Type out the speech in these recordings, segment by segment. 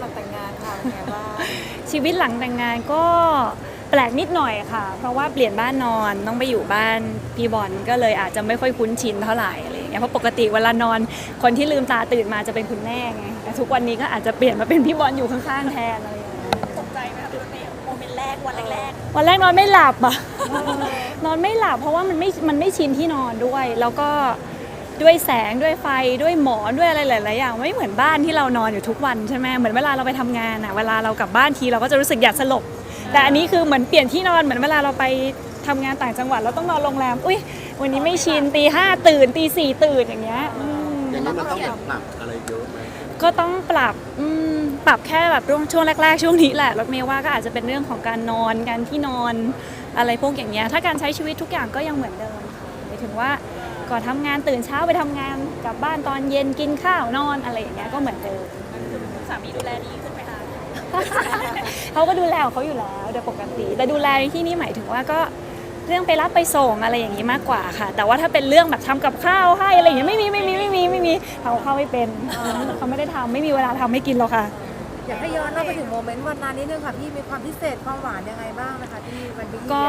หลังแต่งงานค่ะเป็นไงบ้างชีวิตหลังแต่งงานก็แปลกนิดหน่อยค่ะ เพราะว่าเปลี่ยนบ้านนอนต้องไปอยู่บ้านพี่บอลก็เลยอาจจะไม่ค่อยคุ้นชินเท่าไหร่อะไรอย่างเงี้ยเพราะปกติเวลานอนคนที่ลืมตาตื่นมาจะเป็นคุณแม่ไงแต่ทุกวันนี้ก็อาจจะเปลี่ยนมาเป็นพี่บอลอยู่ข้างๆแทนอะไรอย่างเงี้ยตกใจไหมคะพี่โมเมนต์แรกวันแรกวันแรกนอนไม่หลับอะนอนไม่หลับเพราะว่ามันไม่มันไม่ชินที่นอนด้วย แล้วก็ ด้วยแสงด้วยไฟด้วยหมอนด้วยอะไรหลายๆอย่างไม่เหมือนบ้านที่เรานอนอยู่ทุกวันใช่ไหมเหมือนเวลาเราไปทำงานอะเวลาเรากลับบ้านทีเราก็จะรู้สึกอยากสลบ แต่อันนี้คือเหมือนเปลี่ยนที่นอนเหมือนเวลาเราไปทำงานต่างจังหวัดเราต้องนอนโรงแรมอุ้ยวันนี้ไม่ชินตีห้าตื่นตีสี่ตื่นอย่างเงี้ยอืมอย่างนี้มันต้องแบบปรับอะไรเยอะไหมก็ต้องปรับอืมปรับแค่แบบช่วงแรก ๆ ช่วงนี้แหละรถเมย์ว่าก็อาจจะเป็นเรื่องของการนอนการที่นอนอะไรพวกอย่างเงี้ยถ้าการใช้ชีวิตทุกอย่างก็ยังเหมือนเดิมค่ะหมายถึงว่า ก่อนทำงานตื่นเช้าไปทำงานกลับบ้านตอนเย็นกินข้าวนอนอะไรอย่างเงี้ยก็เหมือนเดิมๆสามีดูแลดีขึ้นไหมคะเขาก็ดูแลของเขาอยู่แล้วโดยปกติ แต่ดูแลในที่นี่หมายถึงว่าก็เรื่องไปรับไปส่งอะไรอย่างนี้มากกว่าค่ะ แต่ว่าถ้าเป็นเรื่องแบบทำกับข้าวให้อะไรอย่างเงี้ยไม่มีไม่มีไม่มีไม่มีทำกับข้าวไม่เป็นเขาไม่ได้ทำไม่มีเวลาทำให้กินหรอกค่ะ อยากให้ย้อนเราไปถึงโมเมนต์วันนั้นนิดนึงค่ะพี่มีความพิเศษความหวานยังไงบ้างนะคะที่วันก็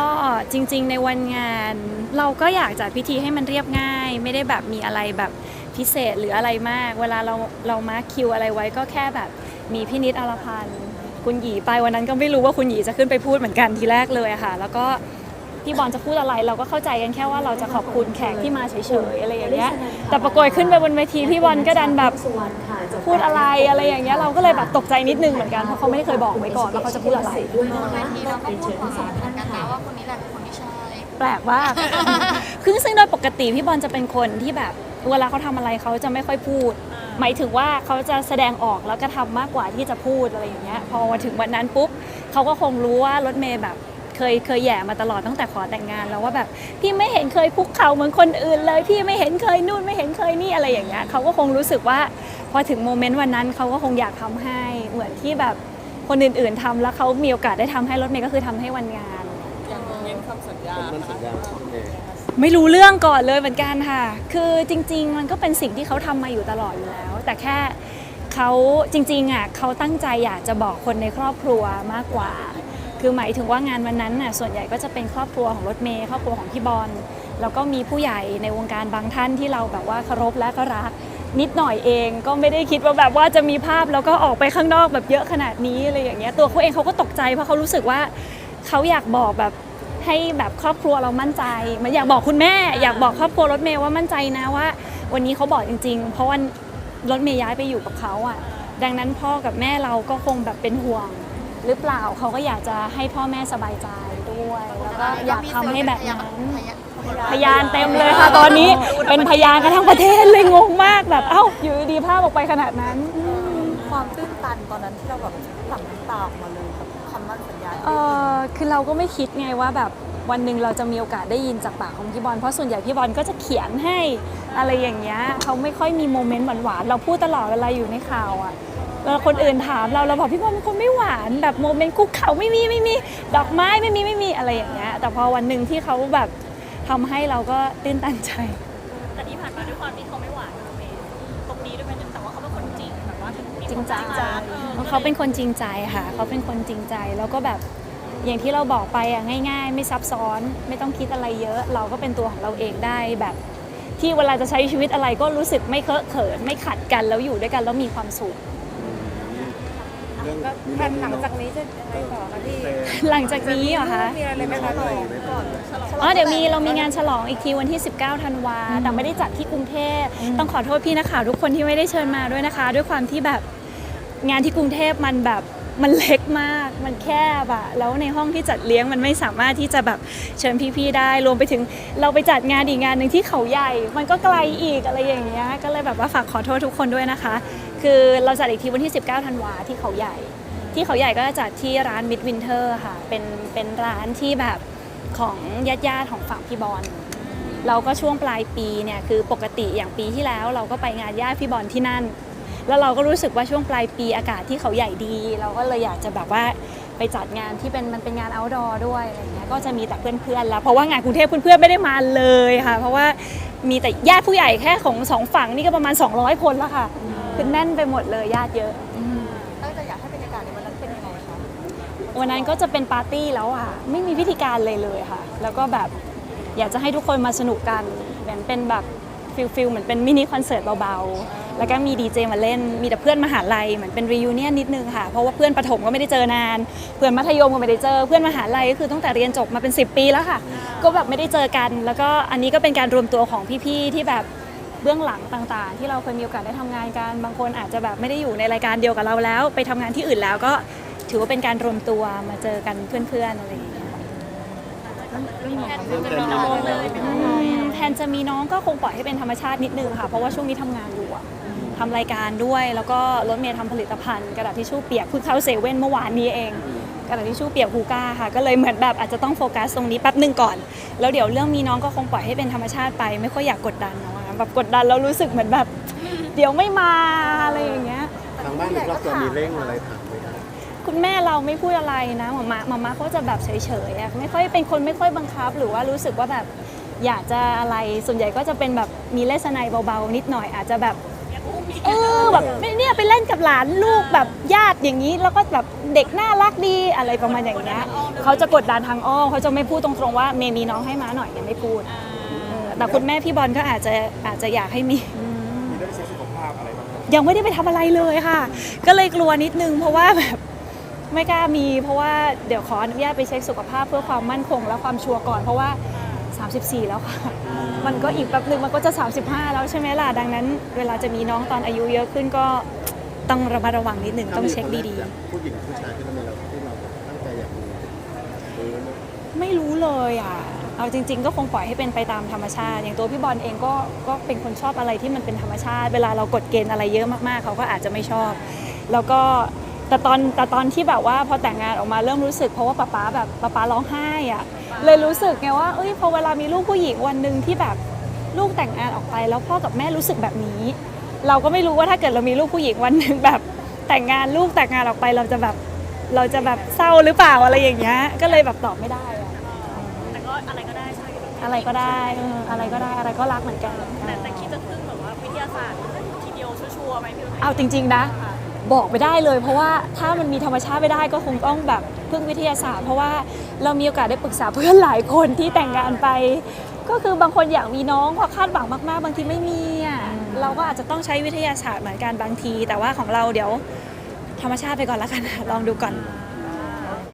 จริง ๆ ในวันงานเราก็อยากจัดพิธีให้มันเรียบง่าย ไม่ได้แบบมีอะไรแบบพิเศษหรืออะไรมาก เวลาเราเรามาร์คคิวอะไรไว้ก็แค่แบบมีพี่นิดอรพันธ์คุณหยีไปวันนั้นก็ไม่รู้ว่าคุณหยีจะขึ้นไปพูดเหมือนกันทีแรกเลยอะค่ะ แล้วก็พี่บอลจะพูดอะไรเราก็เข้าใจกันแค่ว่าเราจะขอบคุณแขกที่มาเฉยๆอะไรอย่างเงี้ยแต่ปรากฏขึ้นไปบนเวทีพี่บอลก็ดันแบบ พูดอะไรอะไรอย่างเงี้ยเราก็เลยแบบตกใจนิดนึงเหมือนกันเพราะเขาไม่ได้เคยบอกไว้ก่อนว่าเขาจะพูดอะไรด้วยนะคะเราก็พูดหวานเหมือนกันนะว่าคนนี้แหละเป็นคนที่ใช่แปลกมากคือซึ่งโดยปกติพี่บอลจะเป็นคนที่แบบเวลาเขาทำอะไรเขาจะไม่ค่อยพูด หมายถึงว่าเขาจะแสดงออกแล้วก็ทำมากกว่าที่จะพูดอะไรอย่างเงี้ยพอมาถึงวันนั้นปุ๊บเขาก็คงรู้ว่ารถเมย์แบบเคยเคยแหย่มาตลอดตั้งแต่ขอแต่งงานแล้วว่าแบบพี่ไม่เห็นเคยคุกเข่าเหมือนคนอื่นเลย พี่ไม่เห็นเคยนู่นไม่เห็นเคยนี่อะไรอย่างเงี้ยเขาก็คงรู้สึกว่า พอถึงโมเมนต์วันนั้นเขาก็คงอยากทำให้เหมือนที่แบบคนอื่น ๆทำแล้วเขามีโอกาสได้ทำให้รถเมย์ก็คือทำให้วันงานอย่างโมเมนต์คำสัญญามันสัญญาโอเคไม่รู้เรื่องก่อนเลยเหมือนกันค่ะ คือจริง ๆ มันก็เป็นสิ่งที่เขาทำมาอยู่ตลอดอยู่แล้ว แต่แค่เขาจริงๆอะเขาตั้งใจอยากจะบอกคนในครอบครัวมากกว่า คือหมายถึงว่างานวันนั้นน่ะส่วนใหญ่ก็จะเป็นครอบครัวของรถเมย์ครอบครัวของพี่บอลแล้วก็มีผู้ใหญ่ในวงการบางท่านที่เราแบบว่าเคารพและก็รัก นิดหน่อยเองก็ไม่ได้คิดว่าแบบว่าจะมีภาพแล้วก็ออกไปข้างนอกแบบเยอะขนาดนี้อะไรอย่างเงี้ยตัวเขาเองเขาก็ตกใจเพราะเขารู้สึกว่าเขาอยากบอกแบบให้แบบครอบครัวเรามั่นใจเหมันอยากบอกคุณแม่ อยากบอกครอบครัวรถเมย์ว่ามั่นใจนะว่า วันนี้เขาบอกจริง ๆ เพราะว่ารถเมย์ย้ายไปอยู่กับเขาอะ ดังนั้นพ่อกับแม่เราก็คงแบบเป็นห่วง หรือเปล่าเขาก็อยากจะให้พ่อแม่สบายใจด้วย แล้วก็อยากทำให้แบบนั้น พยานเต็มเลยค่ะตอนนี้เป็นพยานกันทั้งประเทศเลยงงมากแบบเอ้าอยู่ดีๆภาพออกไปขนาดนั้นอืมความตื้นตันตอนนั้นที่เราแบบหลั่งน้ำตาออกมาเลยกับคำมั่นสัญญาเออคือเราก็ไม่คิดไงว่าแบบวันหนึ่งเราจะมีโอกาสได้ยินจากปากของพี่บอลเพราะส่วนใหญ่พี่บอลก็จะเขียนให้อะไรอย่างเงี้ยเขาไม่ค่อยมีโมเมนต์หวานๆเราพูดตลอดเวลาอยู่ในข่าวอะเวลาคนอื่นถามเราเราบอกพี่บอลเป็นคนไม่หวานแบบโมเมนต์คุกเข่าไม่มีไม่มี ดอกไม้ไม่มีไม่มีอะไรอย่างเงี้ยแต่พอวันหนึ่งที่เขาแบบ ทำให้เราก็ตื้นตันใจ แต่ที่ผ่านมาด้วยความที่เขาไม่หวานกับเมย์ตรงนี้ด้วยไหมแต่ว่าเขาเป็นคนจริงแบบว่ามีจริงใจความรักออเขาเป็นคนจริงใจค่ะ เขาเป็นคนจริงใจแล้วก็แบบอย่างที่เราบอกไปอะง่าย ๆ ไม่ซับซ้อนไม่ต้องคิดอะไรเยอะ เราก็เป็นตัวของเราเองได้แบบ ที่เวลาจะใช้ชีวิตอะไรก็รู้สึกไม่เคอะเขินไม่ขัดกันแล้วอยู่ด้วยกันแล้วมีความสุขเรื่องก็แผนหลังจากนี้จะยังไงต่อคะพี่หลังจากนี้เหรอคะมีอะไรไหมคะต่อก่อนอ๋อเดี๋ยวมีเรามีงานฉลองอีกทีวันที่ 19ธันวาแต่ไม่ได้จัดที่กรุงเทพต้องขอโทษพี่นักข่าวทุกคนที่ไม่ได้เชิญมาด้วยนะคะ ด้วยความที่แบบงานที่กรุงเทพมันแบบมันเล็กมาก มันแคบอะแล้วในห้องที่จัดเลี้ยงมันไม่สามารถที่จะแบบเชิญพี่ๆได้ รวมไปถึงเราไปจัดงานอีกงานหนึ่งที่เขาใหญ่ มันก็ไกลอีกอะไรอย่างเงี้ย ก็เลยแบบว่าฝากขอโทษทุกคนด้วยนะคะ คือเราจัดอีกทีวันที่ 19 ธันวาที่เขาใหญ่ ที่เขาใหญ่ก็จะจัดที่ร้านมิดวินเทอร์ค่ะ เป็นเป็นร้านที่แบบของญาติญาติของฝั่งพี่บอลเราก็ช่วงปลายปีเนี่ยคือปกติอย่างปีที่แล้ว เราก็ไปงานญาติพี่บอลที่นั่น แล้วเราก็รู้สึกว่าช่วงปลายปีอากาศที่เขาใหญ่ดี เราก็เลยอยากจะแบบว่าไปจัดงานที่เป็นมันเป็นงาน outdoor ด้วยอะไรเงี้ยก็จะมีแต่เพื่อนๆแล้วเพราะว่างานกรุงเทพเพื่อนๆไม่ได้มาเลยค่ะ เพราะว่ามีแต่ญาติผู้ใหญ่แค่ของสองฝั่งนี่ก็ประมาณ 200 คนแล้วค่ะ คือแน่นไปหมดเลยญาติเยอะ ตั้งใจอยากให้าศในวันนั้นเป็นยังไงคะวันนั้นก็จะเป็นปาร์ตี้แล้วอะ ไม่มีพิธีการเลยเลยค่ะ แล้วก็แบบอยากจะให้ทุกคนมาสนุกกันเหมือนเป็นแบบฟิลฟิลเหมือนเป็นมินิคอนเสิร์ตเบาๆ แล้วก็มีดีเจมาเล่น มีแต่เพื่อนมหาลัยเหมือนเป็นรีวิเนียนนิดนึงค่ะ เพราะว่าเพื่อนประถมก็ไม่ได้เจอนาน เพื่อนมัธยมก็ไม่ได้เจอ เพื่อนมหาลัยก็คือตั้งแต่เรียนจบมาเป็น 10 ปีแล้วค่ะ ก็แบบไม่ได้เจอกัน แล้วก็อันนี้ก็เป็นการรวมตัวของพี่ๆที่แบบ เบื้องหลังต่างๆ ที่เราเคยมีโอกาสได้ทำงานกันบางคนอาจจะแบบไม่ได้อยู่ในรายการเดียวกับเราแล้ว ไปทำงานที่อื่นแล้วก็ถือว่าเป็นการรวมตัวมาเจอกันเพื่อนๆอะไรอย่างเงี้ยเรื่องจะแต่มีน้องเลยแทนจะมีน้องก็คงปล่อยให้เป็นธรรมชาตินิดนึงค่ะ เพราะว่าช่วงนี้ทำงานอยู่อะทำรายการด้วย แล้วก็รถเมย์ทำผลิตภัณฑ์กระดาษทิชชู่เปียกเพิ่งเข้าเซเว่นเมื่อวานนี้เองกระดาษทิชชู่เปียกฮูก้าค่ะ ก็เลยเหมือนแบบอาจจะต้องโฟกัสตรงนี้แป๊บหนึ่งก่อน แล้วเดี๋ยวเรื่องมีน้องก็คงปล่อยให้เป็นธรรมชาติไป ไม่ค่อยอยากกดดันเนาะ แบบกดดันแล้วรู้สึกเหมือนแบบ เดี๋ยวไม่มาอะไรอย่างเงี้ย ทางบ้านในครอบครัวมีเร่งอะไรถามไหมครับคุณแม่เราไม่พูดอะไรนะหมามาหมามาเขาจะแบบเฉยๆอะไม่ค่อยเป็นคนไม่ค่อยบังคับ หรือว่ารู้สึกว่าแบบอยากจะอะไรส่วนใหญ่ก็จะเป็นแบบมีเลสไนเบาๆนิดหน่อยอาจจะแบบเออแบบไม่เนี่ยไปเล่นกับหลานลูกแบบญาติอย่างนี้ แล้วก็แบบเด็กน่ารักดีอะไรประมาณอย่างเงี้ยเขาจะกดดันทางอ้อมเขาจะไม่พูดตรงๆว่าเมย์มีน้องให้มาหน่อยยังไม่พูดเออ แต่คุณแม่พี่บอลก็อาจจะอาจจะอยากให้มี มีเรื่องเช็คสุขภาพอะไรบ้างครับยังไม่ได้ไปทำอะไรเลยค่ะ ก็เลยกลัวนิดนึง เพราะว่าแบบไม่กล้ามี เพราะว่าเดี๋ยวขออนุญาตไปเช็คสุขภาพเพื่อความมั่นคงและความชัวร์ก่อนเพราะว่า 34 แล้วค่ะ มันก็อีกแป๊บนึงมันก็จะ 35 แล้วใช่ไหมล่ะ ดังนั้น เวลาจะมีน้องตอนอายุเยอะขึ้นก็ต้องระมัดระวังนิดนึงต้องเช็คดีๆ ผู้หญิงผู้ชายที่เรามีเราที่เราตั้งใจอยากมีหรือๆไม่รู้เลยอะ เอาจริง ๆ ก็คงปล่อยให้เป็นไปตามธรรมชาติ อย่างตัวพี่บอลเองก็ก็เป็นคนชอบอะไรที่มันเป็นธรรมชาติ เวลาเรากดเกณฑ์อะไรเยอะมากๆ เขาก็อาจจะไม่ชอบ แล้วก็แต่ตอนแต่ตอนที่แบบว่าพอแต่งงานออกมาเริ่มรู้สึก เพราะว่าป๊าป๊าแบบป๊าป๊าร้องไห้อะเลยรู้สึกไงว่าเอ้ยพอเวลามีลูกผู้หญิงวันหนึ่งที่แบบลูกแต่งงานออกไป แล้วพ่อกับแม่รู้สึกแบบนี้ เราก็ไม่รู้ว่าถ้าเกิดเรามีลูกผู้หญิงวันหนึ่งแบบแต่งงานลูกแต่งงานออกไปเราจะแบบเราจะแบบเศร้าหรือเปล่าอะไรอย่างเงี้ยก็เลยแบบตอบไม่ได้อะ อะไรก็ได้ใช่ไหมอะไรก็ได้เอออะไรก็ได้อะไรก็รักเหมือนกันแต่แต่คิดจะพึ่งแบบว่าวิทยาศาสตร์ทีเดียวชัวร์ๆไหมพี่ตุ๊กเอาจริง ๆ นะ บอกไม่ได้เลย เพราะว่าถ้ามันมีธรรมชาติไม่ได้ก็คงต้องแบบพึ่งวิทยาศาสตร์ เพราะว่าเรามีโอกาสได้ปรึกษาเพื่อนหลายคนที่แต่งงานไป ก็คือบางคนอยากมีน้องพอคาดหวังมากๆ บางทีไม่มีอะเราก็อาจจะต้องใช้วิทยาศาสตร์เหมือนกันบางที แต่ว่าของเราเดี๋ยวธรรมชาติไปก่อนละกันลองดูก่อนอ